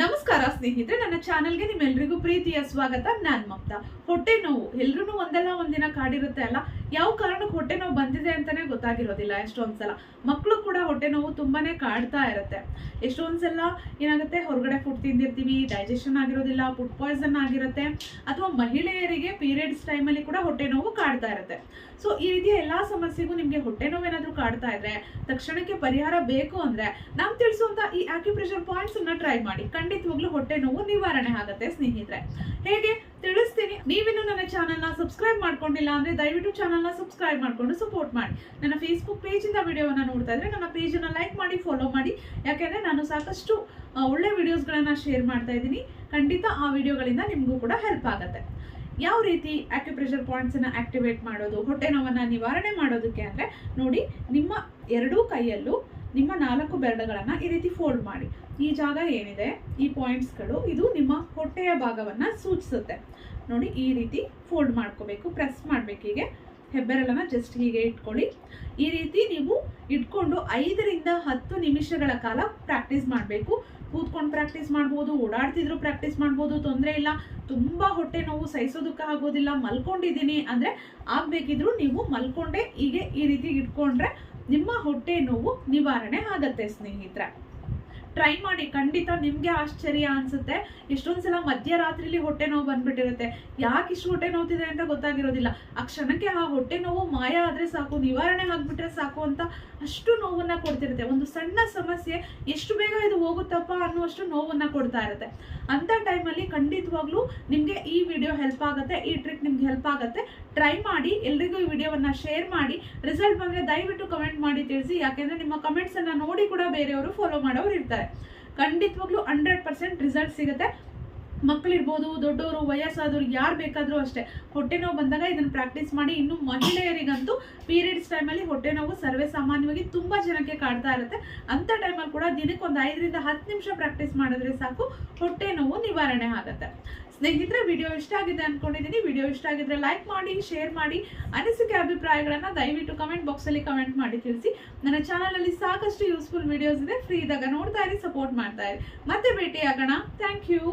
ನಮಸ್ಕಾರ ಸ್ನೇಹಿತರೆ, ನನ್ನ ಚಾನೆಲ್ಗೆ ನಿಮ್ಮೆಲ್ರಿಗೂ ಪ್ರೀತಿಯ ಸ್ವಾಗತ. ನಾನ್ ಮಮತಾ. ಹೊಟ್ಟೆ ನೋವು. ಎಲ್ರೂ ಒಂದಲ್ಲ ಒಂದಿನ ಕಾಡಿರುತ್ತೆ ಅಲ್ಲ? ಯಾವ ಕಾರಣಕ್ಕೆ ಹೊಟ್ಟೆ ನೋವು ಬಂದಿದೆ ಅಂತಾನೆ ಗೊತ್ತಾಗಿರೋದಿಲ್ಲ ಎಷ್ಟೊಂದ್ಸಲ. ಮಕ್ಕಳು ಕೂಡ ಹೊಟ್ಟೆ ನೋವು ತುಂಬಾನೇ ಕಾಡ್ತಾ ಇರುತ್ತೆ. ಎಷ್ಟೊಂದ್ಸಲ ಏನಾಗುತ್ತೆ? ಹೊರಗಡೆ ಫುಡ್ ತಿಂದಿರ್ತೀವಿ ಡೈಜೆಷನ್ ಆಗಿರೋದಿಲ್ಲ ಫುಡ್ ಪಾಯ್ಸನ್ ಆಗಿರುತ್ತೆ, ಅಥವಾ ಮಹಿಳೆಯರಿಗೆ ಪೀರಿಯಡ್ಸ್ ಟೈಮಲ್ಲಿ ಕೂಡ ಹೊಟ್ಟೆ ನೋವು ಕಾಡ್ತಾ ಇರುತ್ತೆ. ಸೊ ಈ ರೀತಿಯ ಎಲ್ಲಾ ಸಮಸ್ಯೆಗೂ ನಿಮಗೆ ಹೊಟ್ಟೆ ನೋವು ಏನಾದ್ರೂ ಕಾಡ್ತಾ ಇದ್ರೆ, ತಕ್ಷಣಕ್ಕೆ ಪರಿಹಾರ ಬೇಕು ಅಂದ್ರೆ ನಾವು ತಿಳಿಸುವಂತ ಈ ಆಕ್ಯುಪ್ರೆಷರ್ ಪಾಯಿಂಟ್ಸ್ ಅನ್ನ ಟ್ರೈ ಮಾಡಿ. ಖಂಡಿತವಾಗ್ಲೂ ಹೊಟ್ಟೆ ನೋವು ನಿವಾರಣೆ ಆಗುತ್ತೆ ಸ್ನೇಹಿತರೆ. ಹೇಗೆ? ತಿಳಿಸ್ತೀನಿ. ನೀವಿನ್ನೂ ನನ್ನ ಚಾನಲ್ನ ಸಬ್ಸ್ಕ್ರೈಬ್ ಮಾಡ್ಕೊಂಡಿಲ್ಲ ಅಂದ್ರೆ ದಯವಿಟ್ಟು ಚಾನಲ್ ನ ಸಬ್ಸ್ಕ್ರೈಬ್ ಮಾಡ್ಕೊಂಡು ಸಪೋರ್ಟ್ ಮಾಡಿ. ನನ್ನ ಫೇಸ್ಬುಕ್ ಪೇಜಿಂದ ವಿಡಿಯೋವನ್ನ ನೋಡ್ತಾ ಇದ್ರೆ ನನ್ನ ಪೇಜನ್ನು ಲೈಕ್ ಮಾಡಿ ಫಾಲೋ ಮಾಡಿ. ಯಾಕೆಂದರೆ ನಾನು ಸಾಕಷ್ಟು ಒಳ್ಳೆ ವಿಡಿಯೋಸ್ಗಳನ್ನ ಶೇರ್ ಮಾಡ್ತಾ ಇದ್ದೀನಿ. ಖಂಡಿತ ಆ ವಿಡಿಯೋಗಳಿಂದ ನಿಮಗೂ ಕೂಡ ಹೆಲ್ಪ್ ಆಗುತ್ತೆ. ಯಾವ ರೀತಿ ಆಕ್ಯುಪ್ರೆಷರ್ ಪಾಯಿಂಟ್ಸ್ ಅನ್ನ ಆಕ್ಟಿವೇಟ್ ಮಾಡೋದು, ಹೊಟ್ಟೆ ನೋವನ್ನು ನಿವಾರಣೆ ಮಾಡೋದಕ್ಕೆ ಅಂದ್ರೆ ನೋಡಿ, ನಿಮ್ಮ ಎರಡೂ ಕೈಯಲ್ಲೂ ನಿಮ್ಮ ನಾಲ್ಕು ಬೆರಳುಗಳನ್ನ ಈ ರೀತಿ ಫೋಲ್ಡ್ ಮಾಡಿ. ಈ ಜಾಗ ಏನಿದೆ? ಈ ಪಾಯಿಂಟ್ಸ್ಗಳು ಇದು ನಿಮ್ಮ ಹೊಟ್ಟೆಯ ಭಾಗವನ್ನ ಸೂಚಿಸುತ್ತೆ. ನೋಡಿ, ಈ ರೀತಿ ಫೋಲ್ಡ್ ಮಾಡ್ಕೋಬೇಕು ಪ್ರೆಸ್ ಮಾಡ್ಬೇಕು ಹೀಗೆ. ಹೆಬ್ಬೆರಳನ್ನ ಜಸ್ಟ್ ಹೀಗೆ ಇಟ್ಕೊಳ್ಳಿ. ಈ ರೀತಿ ನೀವು ಇಟ್ಕೊಂಡು ಐದರಿಂದ ಹತ್ತು ನಿಮಿಷಗಳ ಕಾಲ ಪ್ರಾಕ್ಟೀಸ್ ಮಾಡಬೇಕು. ಕೂತ್ಕೊಂಡು ಪ್ರಾಕ್ಟೀಸ್ ಮಾಡ್ಬೋದು, ಓಡಾಡ್ತಿದ್ರು ಪ್ರಾಕ್ಟೀಸ್ ಮಾಡ್ಬೋದು, ತೊಂದರೆ ಇಲ್ಲ. ತುಂಬ ಹೊಟ್ಟೆ ನೋವು ಸಹಿಸೋದಕ್ಕೆ ಆಗೋದಿಲ್ಲ, ಮಲ್ಕೊಂಡಿದ್ದೀನಿ ಅಂದರೆ ಆಗಬೇಕಿದ್ರು ನೀವು ಮಲ್ಕೊಂಡೆ ಹೀಗೆ ಈ ರೀತಿ ಇಟ್ಕೊಂಡ್ರೆ ನಿಮ್ಮ ಹೊಟ್ಟೆ ನೋವು ನಿವಾರಣೆ ಆಗತ್ತೆ, ಸ್ನೇಹಿತರೆ. ಟ್ರೈ ಮಾಡಿ, ಖಂಡಿತ ನಿಮ್ಗೆ ಆಶ್ಚರ್ಯ ಅನ್ಸುತ್ತೆ. ಎಷ್ಟೊಂದ್ಸಲ ಮಧ್ಯರಾತ್ರಿಲಿ ಹೊಟ್ಟೆ ನೋವು ಬಂದ್ಬಿಟ್ಟಿರುತ್ತೆ. ಯಾಕೆ ಇಷ್ಟು ಹೊಟ್ಟೆ ನೋವ್ತಿದೆ ಅಂತ ಗೊತ್ತಾಗಿರೋದಿಲ್ಲ. ಆ ಕ್ಷಣಕ್ಕೆ ಆ ಹೊಟ್ಟೆ ನೋವು ಮಾಯ ಆದ್ರೆ ಸಾಕು, ನಿವಾರಣೆ ಆಗ್ಬಿಟ್ರೆ ಸಾಕು ಅಂತ ಅಷ್ಟು ನೋವನ್ನ ಕೊಡ್ತಿರುತ್ತೆ. ಒಂದು ಸಣ್ಣ ಸಮಸ್ಯೆ ಎಷ್ಟು ಬೇಗ ಇದು ಹೋಗುತ್ತಪ್ಪ ಅನ್ನುವಷ್ಟು ನೋವನ್ನ ಕೊಡ್ತಾ ಇರುತ್ತೆ. ಅಂತ ಟೈಮಲ್ಲಿ ಖಂಡಿತವಾಗ್ಲೂ ನಿಮಗೆ ಈ ವಿಡಿಯೋ ಹೆಲ್ಪ್ ಆಗುತ್ತೆ, ಈ ಟ್ರಿಕ್ ನಿಮ್ಗೆ ಹೆಲ್ಪ್ ಆಗುತ್ತೆ. ಟ್ರೈ ಮಾಡಿ, ಎಲ್ರಿಗೂ ಈ ವಿಡಿಯೋವನ್ನ ಶೇರ್ ಮಾಡಿ. ರಿಸಲ್ಟ್ ಬಂದ್ರೆ ದಯವಿಟ್ಟು ಕಮೆಂಟ್ ಮಾಡಿ ತಿಳಿಸಿ. ಯಾಕೆಂದರೆ ನಿಮ್ಮ ಕಮೆಂಟ್ಸನ್ನು ನೋಡಿ ಕೂಡ ಬೇರೆಯವರು ಫಾಲೋ ಮಾಡೋರು ಇರ್ತಾರೆ. ಖಂಡಿತವಾಗ್ಲೂ ಹಂಡ್ರೆಡ್ ಪರ್ಸೆಂಟ್ ರಿಸಲ್ಟ್ ಸಿಗುತ್ತೆ. ಮಕ್ಕಳಿರ್ಬೋದು ದೊಡ್ಡವರು ವಯಸ್ಸಾದವ್ರು ಯಾರು ಬೇಕಾದರೂ ಅಷ್ಟೇ, ಹೊಟ್ಟೆ ನೋವು ಬಂದಾಗ ಇದನ್ನು ಪ್ರಾಕ್ಟೀಸ್ ಮಾಡಿ ಇನ್ನು ಮಹಿಳೆಯರಿಗಂತೂ ಪೀರಿಯಡ್ಸ್ ಟೈಮಲ್ಲಿ ಹೊಟ್ಟೆ ನೋವು ಸರ್ವೇ ಸಾಮಾನ್ಯವಾಗಿ ತುಂಬ ಜನಕ್ಕೆ ಕಾಡ್ತಾ ಇರುತ್ತೆ. ಅಂಥ ಟೈಮಲ್ಲಿ ಕೂಡ ದಿನಕ್ಕೆ ಒಂದು ಐದರಿಂದ ಹತ್ತು ನಿಮಿಷ ಪ್ರಾಕ್ಟೀಸ್ ಮಾಡಿದ್ರೆ ಸಾಕು, ಹೊಟ್ಟೆ ನೋವು ನಿವಾರಣೆ ಆಗುತ್ತೆ. ಸ್ನೇಹಿತರೆ ವಿಡಿಯೋ ಇಷ್ಟ ಆಗಿದೆ ಅಂದ್ಕೊಂಡಿದ್ದೀನಿ ವಿಡಿಯೋ ಇಷ್ಟ ಆಗಿದ್ರೆ ಲೈಕ್ ಮಾಡಿ ಶೇರ್ ಮಾಡಿ, ಅನಿಸಿಕೆ ಅಭಿಪ್ರಾಯಗಳನ್ನು ದಯವಿಟ್ಟು ಕಮೆಂಟ್ ಬಾಕ್ಸಲ್ಲಿ ಕಮೆಂಟ್ ಮಾಡಿ ತಿಳಿಸಿ. ನನ್ನ ಚಾನಲಲ್ಲಿ ಸಾಕಷ್ಟು ಯೂಸ್ಫುಲ್ ವಿಡಿಯೋಸ್ ಇದೆ. ಫ್ರೀ ಇದ್ದಾಗ ನೋಡ್ತಾ ಇರಿ ಸಪೋರ್ಟ್ ಮಾಡ್ತಾ ಇರಿ. ಮತ್ತೆ ಭೇಟಿ ಆಗೋಣ ಥ್ಯಾಂಕ್ ಯು